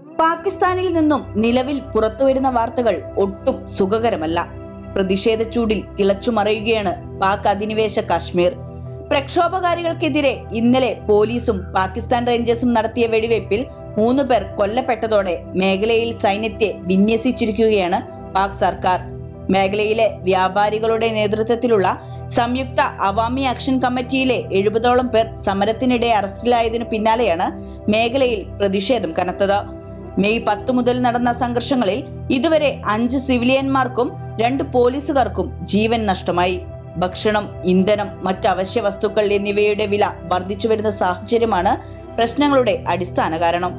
പാകിസ്ഥാനിൽ നിന്നും നിലവിൽ പുറത്തുവരുന്ന വാർത്തകൾ ഒട്ടും സുഖകരമല്ല. പ്രതിഷേധ ചൂടിൽ തിളച്ചുമറയുകയാണ് പാക് അധിനിവേശ കാശ്മീർ. പ്രക്ഷോഭകാരികൾക്കെതിരെ ഇന്നലെ പോലീസും പാകിസ്ഥാൻ റേഞ്ചേഴ്സും നടത്തിയ വെടിവയ്പിൽ മൂന്ന് പേർ കൊല്ലപ്പെട്ടതോടെ മേഖലയിൽ സൈന്യത്തെ വിന്യസിച്ചിരിക്കുകയാണ് പാക് സർക്കാർ. മേഖലയിലെ വ്യാപാരികളുടെ നേതൃത്വത്തിലുള്ള സംയുക്ത അവാമി ആക്ഷൻ കമ്മിറ്റിയിലെ എഴുപതോളം പേർ സമരത്തിനിടെ അറസ്റ്റിലായതിനു പിന്നാലെയാണ് മേഖലയിൽ പ്രതിഷേധം കനത്തത്. മെയ് പത്ത് മുതൽ നടന്ന സംഘർഷങ്ങളിൽ ഇതുവരെ അഞ്ച് സിവിലിയന്മാർക്കും രണ്ട് പോലീസുകാർക്കും ജീവൻ നഷ്ടമായി. ഭക്ഷണം ഇന്ധനം മറ്റ് അവശ്യ വസ്തുക്കൾ എന്നിവയുടെ വില വർദ്ധിച്ചു വരുന്ന സാഹചര്യമാണ് പ്രശ്നങ്ങളുടെ അടിസ്ഥാന കാരണം.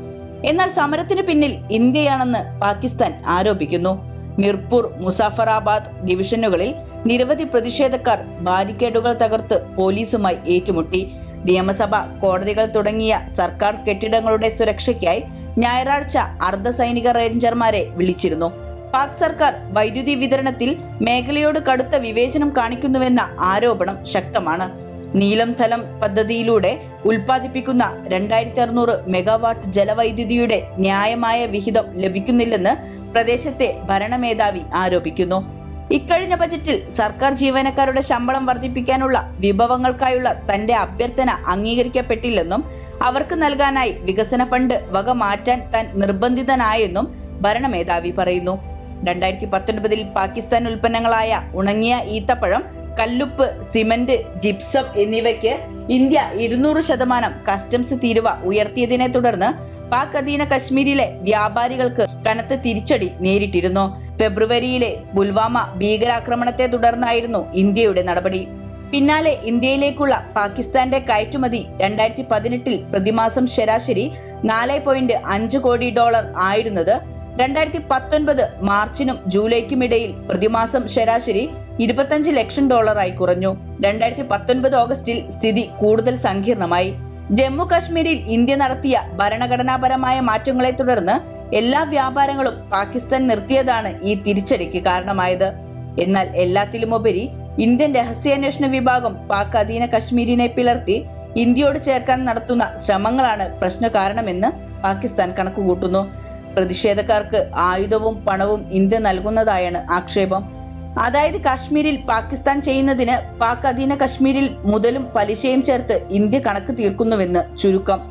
എന്നാൽ സമരത്തിന് പിന്നിൽ ഇന്ത്യയാണെന്ന് പാകിസ്ഥാൻ ആരോപിക്കുന്നു. മിർപൂർ മുസാഫറാബാദ് ഡിവിഷനുകളിൽ നിരവധി പ്രതിഷേധക്കാർ ബാരിക്കേഡുകൾ തകർത്ത് പോലീസുമായി ഏറ്റുമുട്ടി. നിയമസഭ കോടതികൾ തുടങ്ങിയ സർക്കാർ കെട്ടിടങ്ങളുടെ സുരക്ഷയ്ക്കായി ഞായറാഴ്ച അർദ്ധസൈനിക റേഞ്ചർമാരെ വിളിച്ചിരുന്നു. പാക് സർക്കാർ വൈദ്യുതി വിതരണത്തിൽ മേഖലയോട് കടുത്ത വിവേചനം കാണിക്കുന്നുവെന്ന ആരോപണം ശക്തമാണ്. നീലം തലം പദ്ധതിയിലൂടെ ഉൽപ്പാദിപ്പിക്കുന്ന രണ്ടായിരത്തി അറുന്നൂറ് മെഗാവാട്ട് ജലവൈദ്യുതിയുടെ ന്യായമായ വിഹിതം ലഭിക്കുന്നില്ലെന്ന് പ്രദേശത്തെ ഭരണമേധാവി ആരോപിക്കുന്നു. ഇക്കഴിഞ്ഞ ബജറ്റിൽ സർക്കാർ ജീവനക്കാരുടെ ശമ്പളം വർദ്ധിപ്പിക്കാനുള്ള വിഭവങ്ങൾക്കായുള്ള തന്റെ അഭ്യർത്ഥന അംഗീകരിക്കപ്പെട്ടില്ലെന്നും അവർക്ക് നൽകാനായി വികസന ഫണ്ട് വക മാറ്റാൻ താൻ നിർബന്ധിതനായെന്നും ഭരണമേധാവി പറയുന്നു. രണ്ടായിരത്തി പത്തൊൻപതിൽ പാകിസ്ഥാൻ ഉൽപ്പന്നങ്ങളായ ഉണങ്ങിയ ഈത്തപ്പഴം കല്ലുപ്പ് സിമന്റ് ജിപ്സം എന്നിവയ്ക്ക് ഇന്ത്യ ഇരുന്നൂറ് ശതമാനം കസ്റ്റംസ് തീരുവ ഉയർത്തിയതിനെ തുടർന്ന് പാക് അധീന കശ്മീരിലെ വ്യാപാരികൾക്ക് കനത്ത തിരിച്ചടി നേരിട്ടിരുന്നു. ഫെബ്രുവരിയിലെ പുൽവാമ ഭീകരാക്രമണത്തെ തുടർന്നായിരുന്നു ഇന്ത്യയുടെ നടപടി. പിന്നാലെ ഇന്ത്യയിലേക്കുള്ള പാകിസ്ഥാന്റെ കയറ്റുമതി രണ്ടായിരത്തി പതിനെട്ടിൽ പ്രതിമാസം ശരാശരി നാല് പോയിന്റ് അഞ്ച് കോടി ഡോളർ ആയിരുന്നത് രണ്ടായിരത്തി പത്തൊൻപത് മാർച്ചിനും ജൂലൈക്കുമിടയിൽ പ്രതിമാസം ശരാശരി ഇരുപത്തഞ്ച് ലക്ഷം ഡോളറായി കുറഞ്ഞു. രണ്ടായിരത്തി പത്തൊൻപത് ഓഗസ്റ്റിൽ സ്ഥിതി കൂടുതൽ സങ്കീർണമായി. ജമ്മു കാശ്മീരിൽ ഇന്ത്യ നടത്തിയ ഭരണഘടനാപരമായ മാറ്റങ്ങളെ തുടർന്ന് എല്ലാ വ്യാപാരങ്ങളും പാകിസ്ഥാൻ നിർത്തിയതാണ് ഈ തിരിച്ചടിക്ക് കാരണമായത്. എന്നാൽ എല്ലാത്തിലുമുപരി ഇന്ത്യൻ രഹസ്യാന്വേഷണ വിഭാഗം പാക് അധീന കശ്മീരിനെ പിളർത്തി ഇന്ത്യയോട് ചേർക്കാൻ നടത്തുന്ന ശ്രമങ്ങളാണ് പ്രശ്ന കാരണമെന്ന് പാകിസ്ഥാൻ കണക്കുകൂട്ടുന്നു. പ്രതിഷേധക്കാർക്ക് ആയുധവും പണവും ഇന്ത്യ നൽകുന്നതായാണ് ആക്ഷേപം. അതായത് കാശ്മീരിൽ പാകിസ്ഥാൻ ചെയ്യുന്നതിന് പാക് അധീന കശ്മീരിൽ മുതലും പലിശയും ചേർത്ത് ഇന്ത്യ കണക്ക് തീർക്കുന്നുവെന്ന് ചുരുക്കം.